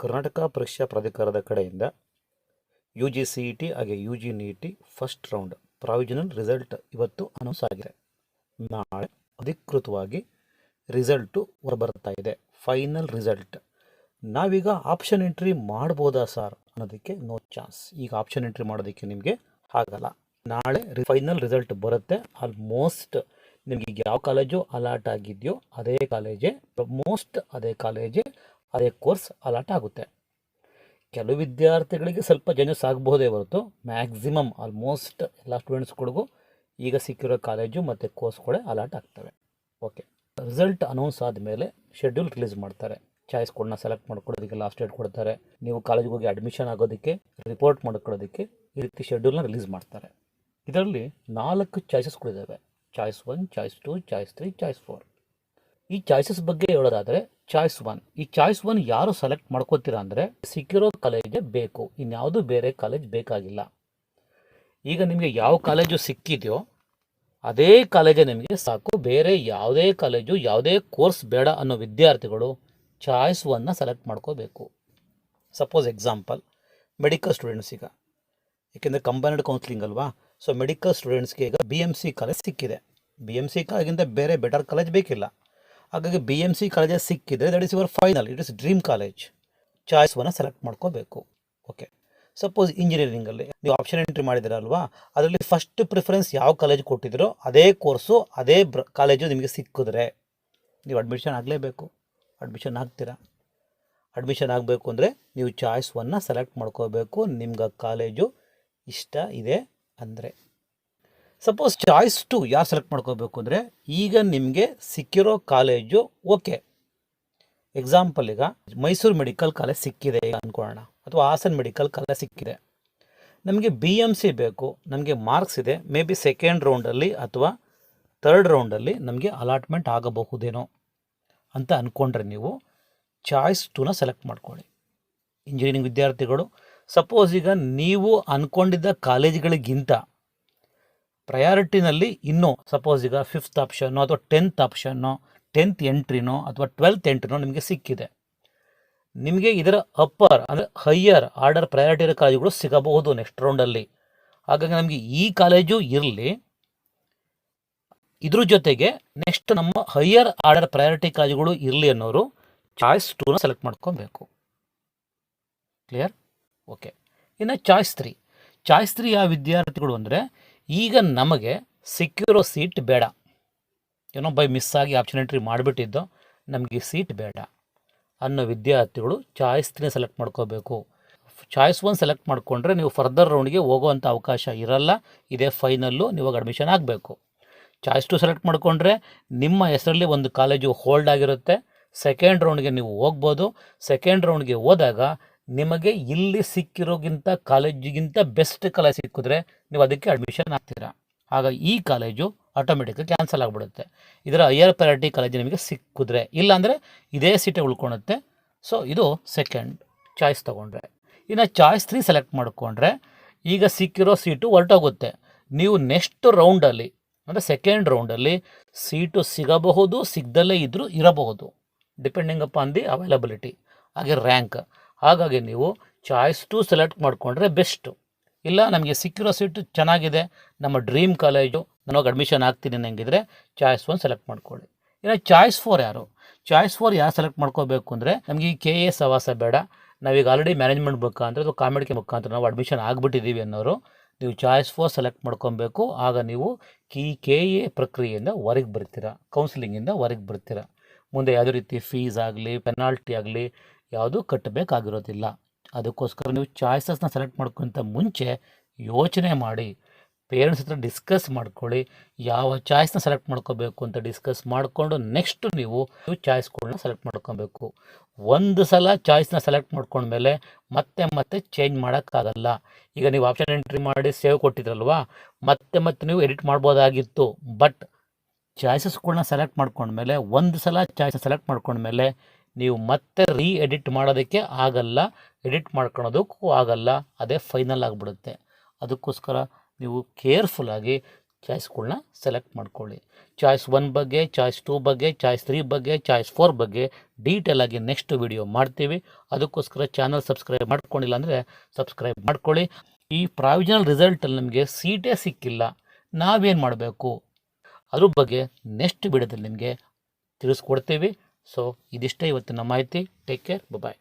ಕರ್ನಾಟಕ ಪರೀಕ್ಷಾ ಪ್ರಾಧಿಕಾರದ ಕಡೆಯಿಂದ U G C E T ಹಾಗೆ U G NEET first round provisional result ಇವತ್ತು ಅನೌನ್ಸ್ ಆಗಿದೆ. ನಾಳೆ ಅಧಿಕೃತವಾಗಿ ರಿಸಲ್ಟು ಹೊರಬರ್ತಾ ಇದೆ. ಫೈನಲ್ ರಿಸಲ್ಟ್ ನಾವೀಗ ಆಪ್ಷನ್ ಎಂಟ್ರಿ ಮಾಡ್ಬೋದಾ ಸರ್ ಅನ್ನೋದಕ್ಕೆ ನೋ ಚಾನ್ಸ್ ಈಗ ಆಪ್ಷನ್ ಎಂಟ್ರಿ ಮಾಡೋದಕ್ಕೆ ನಿಮಗೆ ಆಗಲ್ಲ. ನಾಳೆ ಫೈನಲ್ ರಿಸಲ್ಟ್ ಬರುತ್ತೆ. ಆಲ್ಮೋಸ್ಟ್ ನಿಮಗೆ ಯಾವ ಕಾಲೇಜು ಅಲಾಟ್ ಆಗಿದೆಯೋ ಅದೇ ಕಾಲೇಜೇ ಮೋಸ್ಟ್ ಅದೇ ಕಾಲೇಜೇ ಅದೇ ಕೋರ್ಸ್ ಅಲಾಟ್ ಆಗುತ್ತೆ. ಕೆಲವು ವಿದ್ಯಾರ್ಥಿಗಳಿಗೆ ಸ್ವಲ್ಪ ಜನಸ್ ಆಗಬಹುದೇ ಹೊರತು ಮ್ಯಾಕ್ಸಿಮಮ್ ಆಲ್ಮೋಸ್ಟ್ ಎಲ್ಲ ಸ್ಟೂಡೆಂಟ್ಸ್ಗಳಿಗೂ ಈಗ ಸಿಕ್ಕಿರೋ ಕಾಲೇಜು ಮತ್ತು ಕೋರ್ಸ್ಗಳೇ ಅಲಾಟ್ ಆಗ್ತವೆ. ಓಕೆ ರಿಸಲ್ಟ್ ಅನೌನ್ಸ್ ಆದಮೇಲೆ ಶೆಡ್ಯೂಲ್ ರಿಲೀಸ್ ಮಾಡ್ತಾರೆ. ಚಾಯ್ಸ್ಗಳನ್ನ ಸೆಲೆಕ್ಟ್ ಮಾಡ್ಕೊಳ್ಳೋದಕ್ಕೆ ಲಾಸ್ಟ್ ಡೇಟ್ ಕೊಡ್ತಾರೆ. ನೀವು ಕಾಲೇಜಿಗೆ ಹೋಗಿ ಅಡ್ಮಿಷನ್ ಆಗೋದಕ್ಕೆ ರಿಪೋರ್ಟ್ ಮಾಡ್ಕೊಳ್ಳೋದಕ್ಕೆ ಈ ರೀತಿ ಶೆಡ್ಯೂಲ್ನ ರಿಲೀಸ್ ಮಾಡ್ತಾರೆ. ಇದರಲ್ಲಿ ನಾಲ್ಕು ಚಾಯ್ಸಸ್ಗಳಿದ್ದಾವೆ choice one choice two choice three choice four ಈ ಚಾಯ್ಸಸ್ ಬಗ್ಗೆ ಹೇಳೋದಾದರೆ ಚಾಯ್ಸ್ ಒನ್ ಈ ಚಾಯ್ಸ್ ಒನ್ ಯಾರು ಸೆಲೆಕ್ಟ್ ಮಾಡ್ಕೋತೀರಾ ಅಂದರೆ, ಸಿಕ್ಕಿರೋ ಕಾಲೇಜೇ ಬೇಕು. ಇನ್ಯಾವುದೂ ಬೇರೆ ಕಾಲೇಜ್ ಬೇಕಾಗಿಲ್ಲ. ಈಗ ನಿಮಗೆ ಯಾವ ಕಾಲೇಜು ಸಿಕ್ಕಿದೆಯೋ, ಅದೇ ಕಾಲೇಜೇ ನಿಮಗೆ ಸಾಕು. ಬೇರೆ ಯಾವುದೇ ಕಾಲೇಜು ಯಾವುದೇ ಕೋರ್ಸ್ ಬೇಡ ಅನ್ನೋ ವಿದ್ಯಾರ್ಥಿಗಳು ಚಾಯ್ಸ್ ಒನ್ನ ಸೆಲೆಕ್ಟ್ ಮಾಡ್ಕೋಬೇಕು. ಸಪೋಸ್ ಎಕ್ಸಾಂಪಲ್ ಮೆಡಿಕಲ್ ಸ್ಟೂಡೆಂಟ್ಸ್ ಈಗ. ಏಕೆಂದರೆ ಕಂಬೈನ್ಡ್ ಕೌನ್ಸಿಲಿಂಗ್ ಅಲ್ವಾ? ಸೊ ಮೆಡಿಕಲ್ ಸ್ಟೂಡೆಂಟ್ಸ್ಗೆ ಈಗ ಬಿ ಎಂ ಸಿ ಕಾಲೇಜ್ ಸಿಕ್ಕಿದೆ. ಬಿ ಎಂ ಸಿ ಕಾಲೇಜಿಂದ ಬೇರೆ ಬೆಟರ್ ಕಾಲೇಜ್ ಬೇಕಿಲ್ಲ. ಹಾಗಾಗಿ ಬಿ ಎಂ ಸಿ ಕಾಲೇಜಸ್ ಸಿಕ್ಕಿದರೆ that is your final it is dream college ಚಾಯ್ಸ್ವನ್ನು select ಮಾಡ್ಕೋಬೇಕು. ಓಕೆ ಸಪೋಸ್ ಇಂಜಿನಿಯರಿಂಗಲ್ಲಿ ನೀವು ಆಪ್ಷನ್ ಎಂಟ್ರಿ ಮಾಡಿದಿರಲ್ವಾ, ಅದರಲ್ಲಿ ಫಸ್ಟ್ ಪ್ರಿಫರೆನ್ಸ್ ಯಾವ ಕಾಲೇಜ್ ಕೊಟ್ಟಿದ್ರೋ ಅದೇ ಕೋರ್ಸು ಅದೇ ಬ್ರ ಕಾಲೇಜು ನಿಮಗೆ ಸಿಕ್ಕಿದ್ರೆ ನೀವು ಅಡ್ಮಿಷನ್ ಆಗಲೇಬೇಕು. ಅಡ್ಮಿಷನ್ ಆಗ್ತೀರಾ? ಅಡ್ಮಿಷನ್ ಆಗಬೇಕು ಅಂದರೆ ನೀವು ಚಾಯ್ಸ್ ಒನ್ನ ಸೆಲೆಕ್ಟ್ ಮಾಡ್ಕೋಬೇಕು. ನಿಮ್ಗೆ ಕಾಲೇಜು ಇಷ್ಟ ಇದೆ ಅಂದರೆ. ಸಪೋಸ್ ಚಾಯ್ಸ್ ಟು ಯಾರು ಸೆಲೆಕ್ಟ್ ಮಾಡ್ಕೋಬೇಕು ಅಂದರೆ ಈಗ ನಿಮಗೆ ಸಿಕ್ಕಿರೋ ಕಾಲೇಜು ಓಕೆ ಎಕ್ಸಾಂಪಲ್ ಈಗ ಮೈಸೂರು ಮೆಡಿಕಲ್ ಕಾಲೇಜ್ ಸಿಕ್ಕಿದೆ ಈಗ ಅಂದ್ಕೊಳ್ಳೋಣ ಅಥವಾ ಹಾಸನ್ ಮೆಡಿಕಲ್ ಕಾಲೇಜ್ ಸಿಕ್ಕಿದೆ. ನಮಗೆ ಬಿ ಎಂ ಸಿ ಬೇಕು, ನಮಗೆ ಮಾರ್ಕ್ಸ್ ಇದೆ ಮೇ ಬಿ ಸೆಕೆಂಡ್ ರೌಂಡಲ್ಲಿ ಅಥವಾ ಥರ್ಡ್ ರೌಂಡಲ್ಲಿ ನಮಗೆ ಅಲಾಟ್ಮೆಂಟ್ ಆಗಬಹುದೇನೋ ಅಂತ ಅಂದ್ಕೊಂಡ್ರೆ ನೀವು ಚಾಯ್ಸ್ ಟೂನ ಸೆಲೆಕ್ಟ್ ಮಾಡ್ಕೊಳ್ಳಿ. ಇಂಜಿನಿಯರಿಂಗ್ ವಿದ್ಯಾರ್ಥಿಗಳು ಸಪೋಸ್ ಈಗ ನೀವು ಅಂದ್ಕೊಂಡಿದ್ದ ಕಾಲೇಜುಗಳಿಗಿಂತ ಪ್ರಯಾರಿಟಿನಲ್ಲಿ ಇನ್ನೂ ಸಪೋಸ್ ಈಗ ಫಿಫ್ತ್ ಆಪ್ಷನ್ನು ಅಥವಾ ಟೆಂತ್ ಆಪ್ಷನ್ನು ಟೆಂತ್ ಎಂಟ್ರಿನೋ ಅಥವಾ ಟ್ವೆಲ್ತ್ ಎಂಟ್ರಿನೋ ನಿಮಗೆ ಸಿಕ್ಕಿದೆ. ನಿಮಗೆ ಇದರ ಅಪ್ಪರ್ ಅಂದರೆ ಹೈಯರ್ ಆರ್ಡರ್ ಪ್ರಯಾರಿಟಿ ಇರೋ ಕಾಲೇಜುಗಳು ಸಿಗಬಹುದು ನೆಕ್ಸ್ಟ್ ರೌಂಡಲ್ಲಿ ಹಾಗಾಗಿ ನಮಗೆ ಈ ಕಾಲೇಜು ಇರಲಿ. ಇದ್ರ ಜೊತೆಗೆ ನೆಕ್ಸ್ಟ್ ನಮ್ಮ ಹೈಯರ್ ಆರ್ಡರ್ ಪ್ರಯಾರಿಟಿ ಕಾಲೇಜುಗಳು ಇರಲಿ ಅನ್ನೋರು ಚಾಯ್ಸ್ ಟೂನ ಸೆಲೆಕ್ಟ್ ಮಾಡ್ಕೊಬೇಕು. ಕ್ಲಿಯರ್ ಓಕೆ ಇನ್ನು ಚಾಯ್ಸ್ ತ್ರೀ ಚಾಯ್ಸ್ ತ್ರೀ ಯಾವ ವಿದ್ಯಾರ್ಥಿಗಳು ಅಂದರೆ ಈಗ ನಮಗೆ ಸಿಕ್ಕಿರೋ ಸೀಟ್ ಬೇಡ. ಏನೋ ಬೈ ಮಿಸ್ ಆಗಿ ಆಪ್ಷನ್ ಎಂಟ್ರಿ ಮಾಡಿಬಿಟ್ಟಿದ್ದೋ ನಮಗೆ ಸೀಟ್ ಬೇಡ. ಅನ್ನೋ ವಿದ್ಯಾರ್ಥಿಗಳು ಚಾಯ್ಸ್ ತ್ರೀ ಸೆಲೆಕ್ಟ್ ಮಾಡ್ಕೋಬೇಕು. ಚಾಯ್ಸ್ ಒನ್ ಸೆಲೆಕ್ಟ್ ಮಾಡಿಕೊಂಡ್ರೆ ನೀವು ಫರ್ದರ್ ರೌಂಡ್ಗೆ ಹೋಗೋವಂಥ ಅವಕಾಶ ಇರಲ್ಲ. ಇದೇ ಫೈನಲ್ಲು ನೀವಾಗ ಅಡ್ಮಿಷನ್ ಆಗಬೇಕು. ಚಾಯ್ಸ್ ಟು ಸೆಲೆಕ್ಟ್ ಮಾಡಿಕೊಂಡ್ರೆ ನಿಮ್ಮ ಹೆಸರಲ್ಲಿ ಒಂದು ಕಾಲೇಜು ಹೋಲ್ಡ್ ಆಗಿರುತ್ತೆ. ಸೆಕೆಂಡ್ ರೌಂಡ್ಗೆ ನೀವು ಹೋಗ್ಬೋದು. ಸೆಕೆಂಡ್ ರೌಂಡ್ಗೆ ಹೋದಾಗ ನಿಮಗೆ ಇಲ್ಲಿ ಸಿಕ್ಕಿರೋಗಿಂತ ಕಾಲೇಜಿಗಿಂತ ಬೆಸ್ಟ್ ಕಾಲೇಜ್ ಸಿಕ್ಕಿದ್ರೆ ನೀವು ಅದಕ್ಕೆ ಅಡ್ಮಿಷನ್ ಆಗ್ತೀರಾ. ಆಗ ಈ ಕಾಲೇಜು ಆಟೋಮೆಟಿಕ್ ಕ್ಯಾನ್ಸಲ್ ಆಗಿಬಿಡುತ್ತೆ. ಇದರ ಹೈಯರ್ ಪ್ರಯಾರಿಟಿ ಕಾಲೇಜ್ ನಿಮಗೆ ಸಿಕ್ಕಿದ್ರೆ. ಇಲ್ಲಾಂದರೆ ಇದೇ ಸೀಟೇ ಉಳ್ಕೊಳುತ್ತೆ ಸೊ ಇದು ಸೆಕೆಂಡ್ ಚಾಯ್ಸ್ ತೊಗೊಂಡ್ರೆ. ಇನ್ನು ಚಾಯ್ಸ್ ತ್ರೀ ಸೆಲೆಕ್ಟ್ ಮಾಡಿಕೊಂಡ್ರೆ ಈಗ ಸಿಕ್ಕಿರೋ ಸೀಟು ಹೊರಟೋಗುತ್ತೆ. ನೀವು ನೆಕ್ಸ್ಟ್ ರೌಂಡಲ್ಲಿ ಅಂದರೆ ಸೆಕೆಂಡ್ ರೌಂಡಲ್ಲಿ ಸೀಟು ಸಿಗಬಹುದು ಸಿಗದಲ್ಲೇ ಇದ್ದರೂ ಇರಬಹುದು. ಡಿಪೆಂಡಿಂಗ್ ಆನ್ ದಿ ಅವೈಲಬಿಲಿಟಿ ಹಾಗೆ ರ್ಯಾಂಕ್ ಹಾಗಾಗಿ ನೀವು ಚಾಯ್ಸ್ ಟು ಸೆಲೆಕ್ಟ್ ಮಾಡಿಕೊಂಡ್ರೆ ಬೆಸ್ಟು ಇಲ್ಲ, ನಮಗೆ ಸಿಕ್ಕಿರೋ ಸೀಟು ಚೆನ್ನಾಗಿದೆ, ನಮ್ಮ ಡ್ರೀಮ್ ಕಾಲೇಜು ನನಗೆ ಅಡ್ಮಿಷನ್ ಆಗ್ತೀನಿ ನನಗಿದ್ರೆ ಚಾಯ್ಸ್ ಒನ್ ಸೆಲೆಕ್ಟ್ ಮಾಡ್ಕೊಳ್ಳಿ. ಇನ್ನು ಚಾಯ್ಸ್ ಫೋರ್ ಯಾರು? ಚಾಯ್ಸ್ ಫೋರ್ ಯಾರು ಸೆಲೆಕ್ಟ್ ಮಾಡ್ಕೋಬೇಕು ಅಂದರೆ ನಮಗೆ ಈ ಕೆ ಎ ಎಸ್ ಆವಾಸ ಬೇಡ. ನಾವೀಗ ಆಲ್ರೆಡಿ ಮ್ಯಾನೇಜ್ಮೆಂಟ್ ಮುಖಾಂತರ ಅಥವಾ ಕಾಮಿಡಿಕೆ ಮುಖಾಂತರ ನಾವು ಅಡ್ಮಿಷನ್ ಆಗಿಬಿಟ್ಟಿದ್ದೀವಿ ಅನ್ನೋರು, ನೀವು ಚಾಯ್ಸ್ ಫೋರ್ ಸೆಲೆಕ್ಟ್ ಮಾಡ್ಕೊಬೇಕು. ಆಗ ನೀವು ಈ ಕೆ ಎ ಪ್ರಕ್ರಿಯೆಯಿಂದ ಹೊರಗೆ ಬರ್ತೀರಾ ಕೌನ್ಸಿಲಿಂಗಿಂದ ಹೊರಗೆ ಬರ್ತೀರಾ. ಮುಂದೆ ಯಾವುದೇ ರೀತಿ ಫೀಸ್ ಆಗಲಿ ಪೆನಾಲ್ಟಿ ಆಗಲಿ ಯಾವುದೂ ಕಟ್ಟಬೇಕಾಗಿರೋದಿಲ್ಲ. ಅದಕ್ಕೋಸ್ಕರ ನೀವು ಚಾಯ್ಸಸ್ನ ಸೆಲೆಕ್ಟ್ ಮಾಡ್ಕೊಂತ ಮುಂಚೆ ಯೋಚನೆ ಮಾಡಿ. ಪೇರೆಂಟ್ಸ್ ಹತ್ರ ಡಿಸ್ಕಸ್ ಮಾಡ್ಕೊಳ್ಳಿ. ಯಾವ ಚಾಯ್ಸ್ನ ಸೆಲೆಕ್ಟ್ ಮಾಡ್ಕೋಬೇಕು ಅಂತ ಡಿಸ್ಕಸ್ ಮಾಡಿಕೊಂಡು ನೆಕ್ಸ್ಟ್ ನೀವು ಚಾಯ್ಸ್ಗಳನ್ನ ಸೆಲೆಕ್ಟ್ ಮಾಡ್ಕೊಬೇಕು. ಒಂದು ಸಲ ಚಾಯ್ಸ್ನ ಸೆಲೆಕ್ಟ್ ಮಾಡ್ಕೊಂಡ್ಮೇಲೆ ಮತ್ತೆ ಮತ್ತೆ ಚೇಂಜ್ ಮಾಡೋಕ್ಕಾಗಲ್ಲ. ಈಗ ನೀವು ಆಪ್ಷನ್ ಎಂಟ್ರಿ ಮಾಡಿ ಸೇವ್ ಕೊಟ್ಟಿದ್ರಲ್ವಾ? ಮತ್ತೆ ಮತ್ತೆ ನೀವು ಎಡಿಟ್ ಮಾಡ್ಬೋದಾಗಿತ್ತು. ಬಟ್ ಚಾಯ್ಸಸ್ಗಳನ್ನ ಸೆಲೆಕ್ಟ್ ಮಾಡ್ಕೊಂಡ್ಮೇಲೆ ಒಂದು ಸಲ ಚಾಯ್ಸ್ನ ಸೆಲೆಕ್ಟ್ ಮಾಡ್ಕೊಂಡ್ಮೇಲೆ ನೀವು ಮತ್ತೆ ರೀ ಎಡಿಟ್ ಮಾಡೋದಕ್ಕೆ ಆಗಲ್ಲ. ಎಡಿಟ್ ಮಾಡ್ಕೊಳೋದಕ್ಕೂ ಆಗಲ್ಲ. ಅದೇ ಫೈನಲ್ ಆಗಿಬಿಡುತ್ತೆ. ಅದಕ್ಕೋಸ್ಕರ ನೀವು ಕೇರ್ಫುಲ್ಲಾಗಿ ಚಾಯ್ಸ್ಗಳನ್ನ ಸೆಲೆಕ್ಟ್ ಮಾಡ್ಕೊಳ್ಳಿ. ಚಾಯ್ಸ್ ಒನ್ ಬಗ್ಗೆ ಚಾಯ್ಸ್ ಟೂ ಬಗ್ಗೆ ಚಾಯ್ಸ್ ತ್ರೀ ಬಗ್ಗೆ ಚಾಯ್ಸ್ ಫೋರ್ ಬಗ್ಗೆ ಡೀಟೇಲಾಗಿ ನೆಕ್ಸ್ಟ್ ವಿಡಿಯೋ ಮಾಡ್ತೀವಿ. ಅದಕ್ಕೋಸ್ಕರ ಚಾನಲ್ ಸಬ್ಸ್ಕ್ರೈಬ್ ಮಾಡ್ಕೊಂಡಿಲ್ಲ ಅಂದರೆ ಸಬ್ಸ್ಕ್ರೈಬ್ ಮಾಡ್ಕೊಳ್ಳಿ. ಈ ಪ್ರಾವಿಜನಲ್ ರಿಸಲ್ಟಲ್ಲಿ ನಿಮಗೆ ಸೀಟೇ ಸಿಕ್ಕಿಲ್ಲ. ನಾವೇನು ಮಾಡಬೇಕು? ಅದ್ರ ಬಗ್ಗೆ ನೆಕ್ಸ್ಟ್ ವಿಡಿಯೋದಲ್ಲಿ ನಿಮಗೆ ತಿಳಿಸ್ಕೊಡ್ತೀವಿ. ಸೊ ಇದಿಷ್ಟೇ ಇವತ್ತಿನ ಮಾಹಿತಿ. Take care bye